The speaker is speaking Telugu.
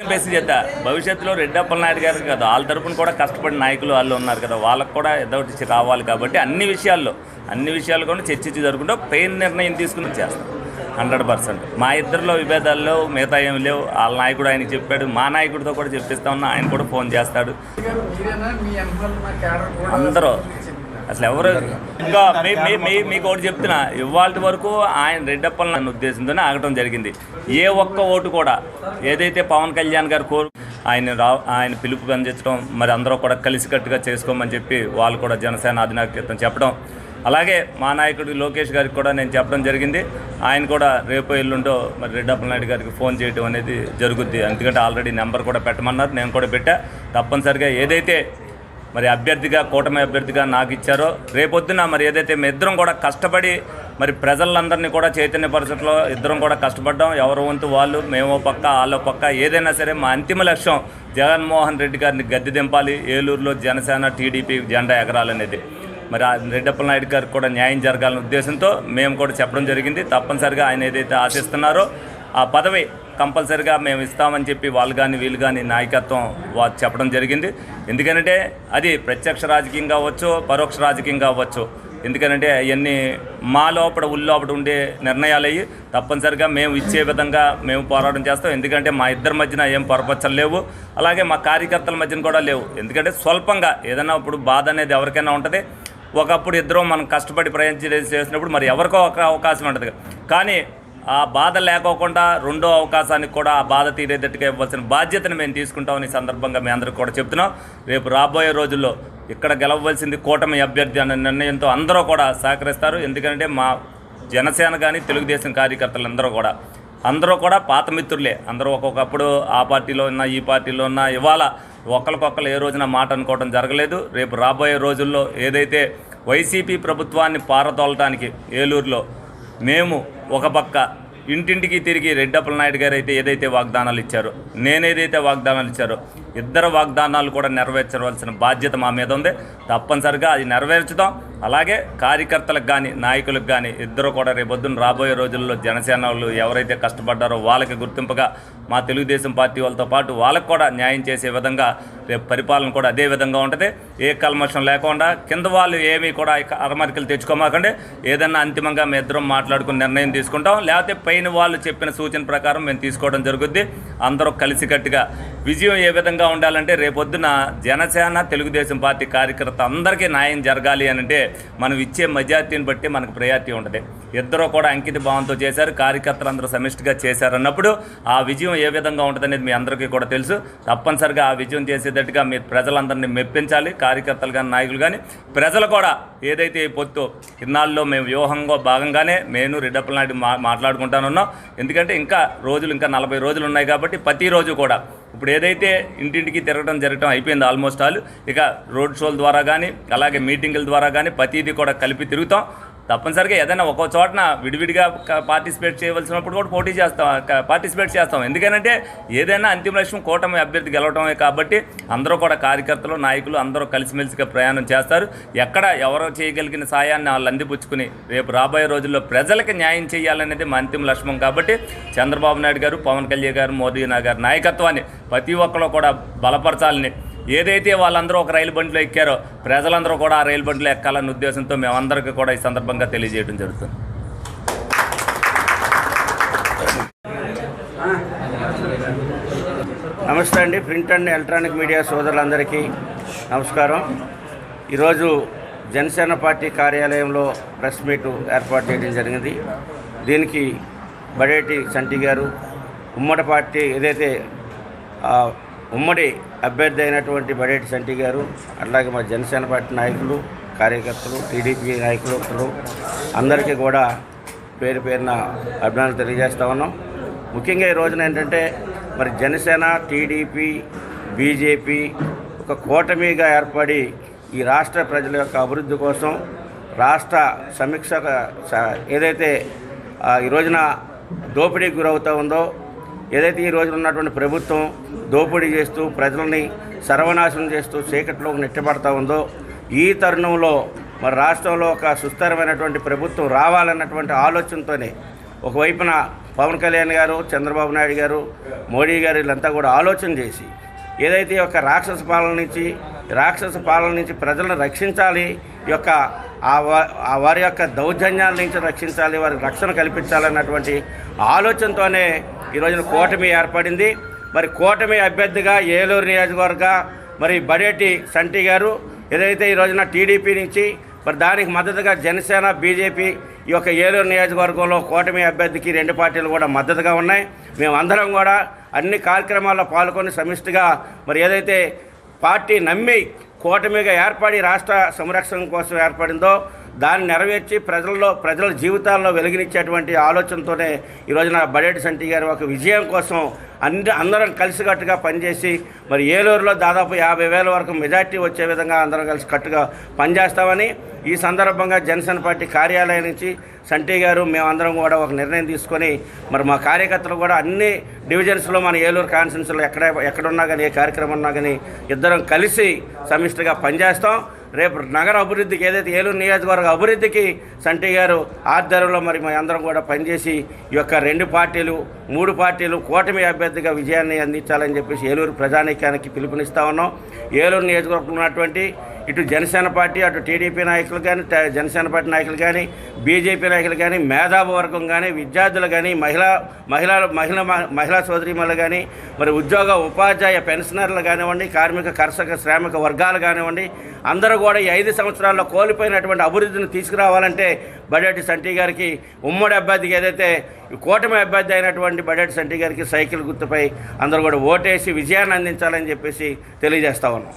భవిష్యత్తులో రెడ్డప్పల నాయుడు గారు కదా వాళ్ళ తరపున కూడా కష్టపడిన నాయకులు వాళ్ళు ఉన్నారు కదా వాళ్ళకు కూడా ఏదో ఒకటి రావాలి కాబట్టి అన్ని విషయాల్లో అన్ని విషయాలు కూడా చర్చించి జరుగుకుంటూ పెయిన్ నిర్ణయం తీసుకుని చేస్తాం. Hundred percent. మా ఇద్దరిలో విభేదాలు లేవు మిగతా ఏమి లేవు. వాళ్ళ నాయకుడు ఆయనకి చెప్పాడు మా నాయకుడితో కూడా చెప్పిస్తా ఉన్నా ఆయన కూడా ఫోన్ చేస్తాడు. అందరూ అసలు ఎవరు ఇంకా మీ మీ మీ మీకు ఒకటి చెప్తున్నా ఇవాళ వరకు ఆయన రెడ్డప్పల నన్ను ఉద్దేశంతోనే ఆగటం జరిగింది. ఏ ఒక్క ఓటు కూడా ఏదైతే పవన్ కళ్యాణ్ గారు కోరు ఆయన రా ఆయన పిలుపు పనిచేయడం మరి అందరూ కూడా కలిసికట్టుగా చేసుకోమని చెప్పి వాళ్ళు కూడా జనసేన అధినాయకత్వం చెప్పడం అలాగే మా నాయకుడు లోకేష్ గారికి కూడా నేను చెప్పడం జరిగింది. ఆయన కూడా రేపు ఎల్లుండో మరి రెడ్డప్పల నాయుడు గారికి ఫోన్ చేయడం అనేది జరుగుద్ది. ఎందుకంటే ఆల్రెడీ నెంబర్ కూడా పెట్టమన్నారు నేను కూడా పెట్టా. తప్పనిసరిగా ఏదైతే మరి అభ్యర్థిగా కూటమి అభ్యర్థిగా నాకు ఇచ్చారో రేపొద్దున మరి ఏదైతే మీ ఇద్దరం కూడా కష్టపడి మరి ప్రజలందరినీ కూడా చైతన్య పరిస్థితుల్లో ఇద్దరం కూడా కష్టపడ్డాం ఎవరు వంతు వాళ్ళు మేమో పక్క వాళ్ళో పక్క ఏదైనా సరే మా అంతిమ లక్ష్యం జగన్మోహన్ రెడ్డి గారిని గద్దె దింపాలి ఏలూరులో జనసేన టీడీపీ జెండా ఎగరాలనేది మరి ఆ రెడ్డప్పల నాయుడు గారికి కూడా న్యాయం జరగాలనే ఉద్దేశంతో మేము కూడా చెప్పడం జరిగింది. తప్పనిసరిగా ఆయన ఏదైతే ఆశిస్తున్నారో ఆ పదవి కంపల్సరిగా మేము ఇస్తామని చెప్పి వాళ్ళు కానీ వీళ్ళు కానీ నాయకత్వం వారు చెప్పడం జరిగింది. ఎందుకంటే అది ప్రత్యక్ష రాజకీయం కావచ్చు పరోక్ష రాజకీయం కావచ్చు. ఎందుకంటే అవన్నీ మా లోపల ఉల్లోపల ఉండే నిర్ణయాలు అయ్యి తప్పనిసరిగా మేము ఇచ్చే విధంగా మేము పోరాటం చేస్తాం. ఎందుకంటే మా ఇద్దరి మధ్యన ఏం పొరపచ్చలు లేవు. అలాగే మా కార్యకర్తల మధ్యన కూడా లేవు. ఎందుకంటే స్వల్పంగా ఏదైనా ఇప్పుడు బాధ అనేది ఎవరికైనా ఉంటుంది. ఒకప్పుడు ఇద్దరం మనం కష్టపడి ప్రయాణం చేసినప్పుడు మరి ఎవరికో ఒక అవకాశం ఉంటుంది. కానీ ఆ బాధ లేకోకుండా రెండో అవకాశానికి కూడా ఆ బాధ తీరేటట్టుగా ఇవ్వాల్సిన బాధ్యతను మేము తీసుకుంటామని సందర్భంగా మీ అందరికి కూడా చెప్తున్నాం. రేపు రాబోయే రోజుల్లో ఇక్కడ గెలవవలసింది కూటమి అభ్యర్థి అనే నిర్ణయంతో అందరూ కూడా సహకరిస్తారు. ఎందుకంటే మా జనసేన కానీ తెలుగుదేశం కార్యకర్తలు అందరూ కూడా అందరూ కూడా పాత మిత్రులే. అందరూ ఒక్కొక్కప్పుడు ఆ పార్టీలో ఉన్న ఈ పార్టీలో ఉన్న ఇవాళ ఒకరికొకరు ఏ రోజున మాట అనుకోవడం జరగలేదు. రేపు రాబోయే రోజుల్లో ఏదైతే వైసీపీ ప్రభుత్వాన్ని పారతోలటానికి ఏలూరులో మేము ఒక పక్క ఇంటింటికి తిరిగి రెడ్డప్పల నాయుడు గారు అయితే ఏదైతే వాగ్దానాలు ఇచ్చారో నేనేదైతే వాగ్దానాలు ఇచ్చారో ఇద్దరు వాగ్దానాలు కూడా నెరవేర్చవలసిన బాధ్యత మా మీద ఉంది. తప్పనిసరిగా అది నెరవేర్చుదాం. అలాగే కార్యకర్తలకు కానీ నాయకులకు కానీ ఇద్దరు కూడా రేపొద్దున రాబోయే రోజుల్లో జనసేన వాళ్ళు ఎవరైతే కష్టపడ్డారో వాళ్ళకి గుర్తింపుగా మా తెలుగుదేశం పార్టీ వాళ్ళతో పాటు వాళ్ళకు కూడా న్యాయం చేసే విధంగా రేపు పరిపాలన కూడా అదే విధంగా ఉంటుంది. ఏ కల్మషం లేకుండా కింద వాళ్ళు ఏమీ కూడా అరమరికలు తెచ్చుకోమాకండి. ఏదన్నా అంతిమంగా మేము ఇద్దరం మాట్లాడుకుని నిర్ణయం తీసుకుంటాం. లేకపోతే పైన వాళ్ళు చెప్పిన సూచన ప్రకారం మేము తీసుకోవడం జరుగుద్ది. అందరూ కలిసికట్టుగా విజయం ఏ విధంగా ఉండాలంటే రేపొద్దున జనసేన తెలుగుదేశం పార్టీ కార్యకర్త అందరికీ న్యాయం జరగాలి అని అంటే మనం ఇచ్చే మెజార్టీని బట్టి మనకు ప్రయారిటీ ఉంటుంది. ఇద్దరు కూడా అంకిత భావంతో చేశారు కార్యకర్తలు అందరూ సమిష్టిగా చేశారన్నప్పుడు ఆ విజయం ఏ విధంగా ఉంటుందనేది మీ అందరికీ కూడా తెలుసు. తప్పనిసరిగా ఆ విజయం చేసేటట్టుగా మీరు ప్రజలందరినీ మెప్పించాలి కార్యకర్తలు కానీ నాయకులు కానీ ప్రజలు కూడా ఏదైతే ఈ పొత్తు ఇన్నాళ్ళలో మేము వ్యూహంగా భాగంగానే నేను రెడ్డప్పల నాయుడు మా మాట్లాడుకుంటానున్నాం. ఎందుకంటే ఇంకా రోజులు ఇంకా నలభై రోజులు ఉన్నాయి కాబట్టి ప్రతిరోజు కూడా ఇప్పుడు ఏదైతే ఇంటింటికి తిరగడం జరగడం అయిపోయింది ఆల్మోస్ట్ ఆల్ ఇక రోడ్ షోల ద్వారా కానీ అలాగే మీటింగుల ద్వారా కానీ ప్రతిదీ కూడా కలిపి తిరుగుతాం. తప్పనిసరిగా ఏదైనా ఒక్కో చోటన విడివిడిగా పార్టిసిపేట్ చేయవలసినప్పుడు కూడా పోటీ చేస్తాం పార్టిసిపేట్ చేస్తాం. ఎందుకంటే ఏదైనా అంతిమ లక్ష్యం కూటమి అభ్యర్థి గెలవటమే కాబట్టి అందరూ కూడా కార్యకర్తలు నాయకులు అందరూ కలిసిమెలిసిగా ప్రయాణం చేస్తారు. ఎక్కడ ఎవరో చేయగలిగిన సాయాన్ని వాళ్ళు అందిపుచ్చుకుని రేపు రాబోయే రోజుల్లో ప్రజలకు న్యాయం చేయాలనేది మా అంతిమ లక్ష్యం కాబట్టి చంద్రబాబు నాయుడు గారు పవన్ కళ్యాణ్ గారు మోదీ గారి నాయకత్వాన్ని ప్రతి ఒక్కరు కూడా బలపరచాలని ఏదైతే వాళ్ళందరూ ఒక రైలు బండిలో ఎక్కారో ప్రజలందరూ కూడా ఆ రైలు బండిలో ఎక్కాలన్న ఉద్దేశంతో మేమందరికీ కూడా ఈ సందర్భంగా తెలియజేయడం జరుగుతుంది. నమస్తే అండి. ప్రింట్ అండ్ ఎలక్ట్రానిక్ మీడియా సోదరులందరికీ నమస్కారం. ఈరోజు జనసేన పార్టీ కార్యాలయంలో ప్రెస్ మీట్ ఏర్పాటు చేయడం జరిగింది. దీనికి బడేటి సంటి గారు ఉమ్మడి పార్టీ ఏదైతే ఉమ్మడి అభ్యర్థి అయినటువంటి బడేటి సంటి గారు అట్లాగే మా జనసేన పార్టీ నాయకులు కార్యకర్తలు టీడీపీ నాయకులు అందరికీ కూడా పేరు పేరున అభినందనలు తెలియజేస్తా ఉన్నాం. ముఖ్యంగా ఈ రోజున ఏంటంటే మరి జనసేన టీడీపీ బీజేపీ ఒక కూటమిగా ఏర్పడి ఈ రాష్ట్ర ప్రజల యొక్క అభివృద్ధి కోసం రాష్ట్ర సమీక్ష స- ఏదైతే ఈ రోజున దోపిడీకి గురవుతూ ఉందో ఏదైతే ఈ రోజున ఉన్నటువంటి ప్రభుత్వం దోపిడీ చేస్తూ ప్రజల్ని సర్వనాశనం చేస్తూ చీకట్లో నెట్టబడతా ఉందో ఈ తరుణంలో మరి రాష్ట్రంలో ఒక సుస్థిరమైనటువంటి ప్రభుత్వం రావాలన్నటువంటి ఆలోచనతోనే ఒకవైపున పవన్ కళ్యాణ్ గారు చంద్రబాబు నాయుడు గారు మోడీ గారు వీళ్ళంతా కూడా ఆలోచన చేసి ఏదైతే ఈ యొక్క రాక్షస పాలన నుంచి రాక్షస పాలన నుంచి ప్రజలను రక్షించాలి ఈ యొక్క ఆ ఆ వారి యొక్క దౌర్జన్యాల నుంచి రక్షించాలి వారికి రక్షణ కల్పించాలన్నటువంటి ఆలోచనతోనే ఈ రోజున కూటమి ఏర్పడింది. మరి కూటమి అభ్యర్థిగా ఏలూరు నియోజకవర్గ మరి బడేటి సంటి గారు ఏదైతే ఈ రోజున టీడీపీ నుంచి మరి దానికి మద్దతుగా జనసేన బీజేపీ ఈ యొక్క ఏలూరు నియోజకవర్గంలో కూటమి అభ్యర్థికి రెండు పార్టీలు కూడా మద్దతుగా ఉన్నాయి. మేమందరం కూడా అన్ని కార్యక్రమాల్లో పాల్గొని సమిష్టిగా మరి ఏదైతే పార్టీ నమ్మి కూటమిగా ఏర్పడి రాష్ట్ర సంరక్షణ కోసం ఏర్పడిందో దాన్ని నెరవేర్చి ప్రజల్లో ప్రజల జీవితాల్లో వెలిగినిచ్చేటువంటి ఆలోచనతోనే ఈ రోజున బడేటి సంటి గారి ఒక విజయం కోసం అన్ని అందరం కలిసికట్టుగా పనిచేసి మరి ఏలూరులో దాదాపు యాభై వేల వరకు మెజార్టీ వచ్చే విధంగా అందరం కలిసి కట్టుగా పనిచేస్తామని ఈ సందర్భంగా జనసేన పార్టీ కార్యాలయం నుంచి సంటి గారు మేమందరం కూడా ఒక నిర్ణయం తీసుకొని మరి మా కార్యకర్తలు కూడా అన్ని డివిజన్స్లో మన ఏలూరు కాన్స్టిట్యూన్సీలో ఎక్కడ ఎక్కడున్నా కానీ ఏ కార్యక్రమం ఉన్నా కానీ ఇద్దరం కలిసి సమిష్టిగా పనిచేస్తాం. రేపు నగర అభివృద్ధికి ఏదైతే ఏలూరు నియోజకవర్గ అభివృద్ధికి సంటి గారు ఆధ్వర్యంలో మరి మేము అందరం కూడా పనిచేసి ఈ యొక్క రెండు పార్టీలు మూడు పార్టీలు కూటమి అభ్యర్థిగా విజయాన్ని అందించాలని చెప్పేసి ఏలూరు ప్రజానీకానికి పిలుపునిస్తా ఉన్నాం. ఏలూరు నియోజకవర్గంలో ఉన్నటువంటి ఇటు జనసేన పార్టీ అటు టీడీపీ నాయకులు కానీ జనసేన పార్టీ నాయకులు కానీ బీజేపీ నాయకులు కానీ మేధావు వర్గం కానీ విద్యార్థులు కానీ మహిళా మహిళా మహిళ మహిళా సోదరిమలు కానీ మరి ఉద్యోగ ఉపాధ్యాయ పెన్షనర్లు కానివ్వండి కార్మిక కర్షక శ్రామిక వర్గాలు కానివ్వండి అందరూ కూడా ఈ ఐదు సంవత్సరాల్లో కోల్పోయినటువంటి అభివృద్ధిని తీసుకురావాలంటే బడేటి సంటి గారికి ఉమ్మడి అభ్యర్థికి ఏదైతే కూటమి అభ్యర్థి అయినటువంటి బడేటి సంటి గారికి సైకిల్ గుర్తుపై అందరూ కూడా ఓటేసి విజయాన్ని అందించాలని చెప్పేసి తెలియజేస్తా ఉన్నాం.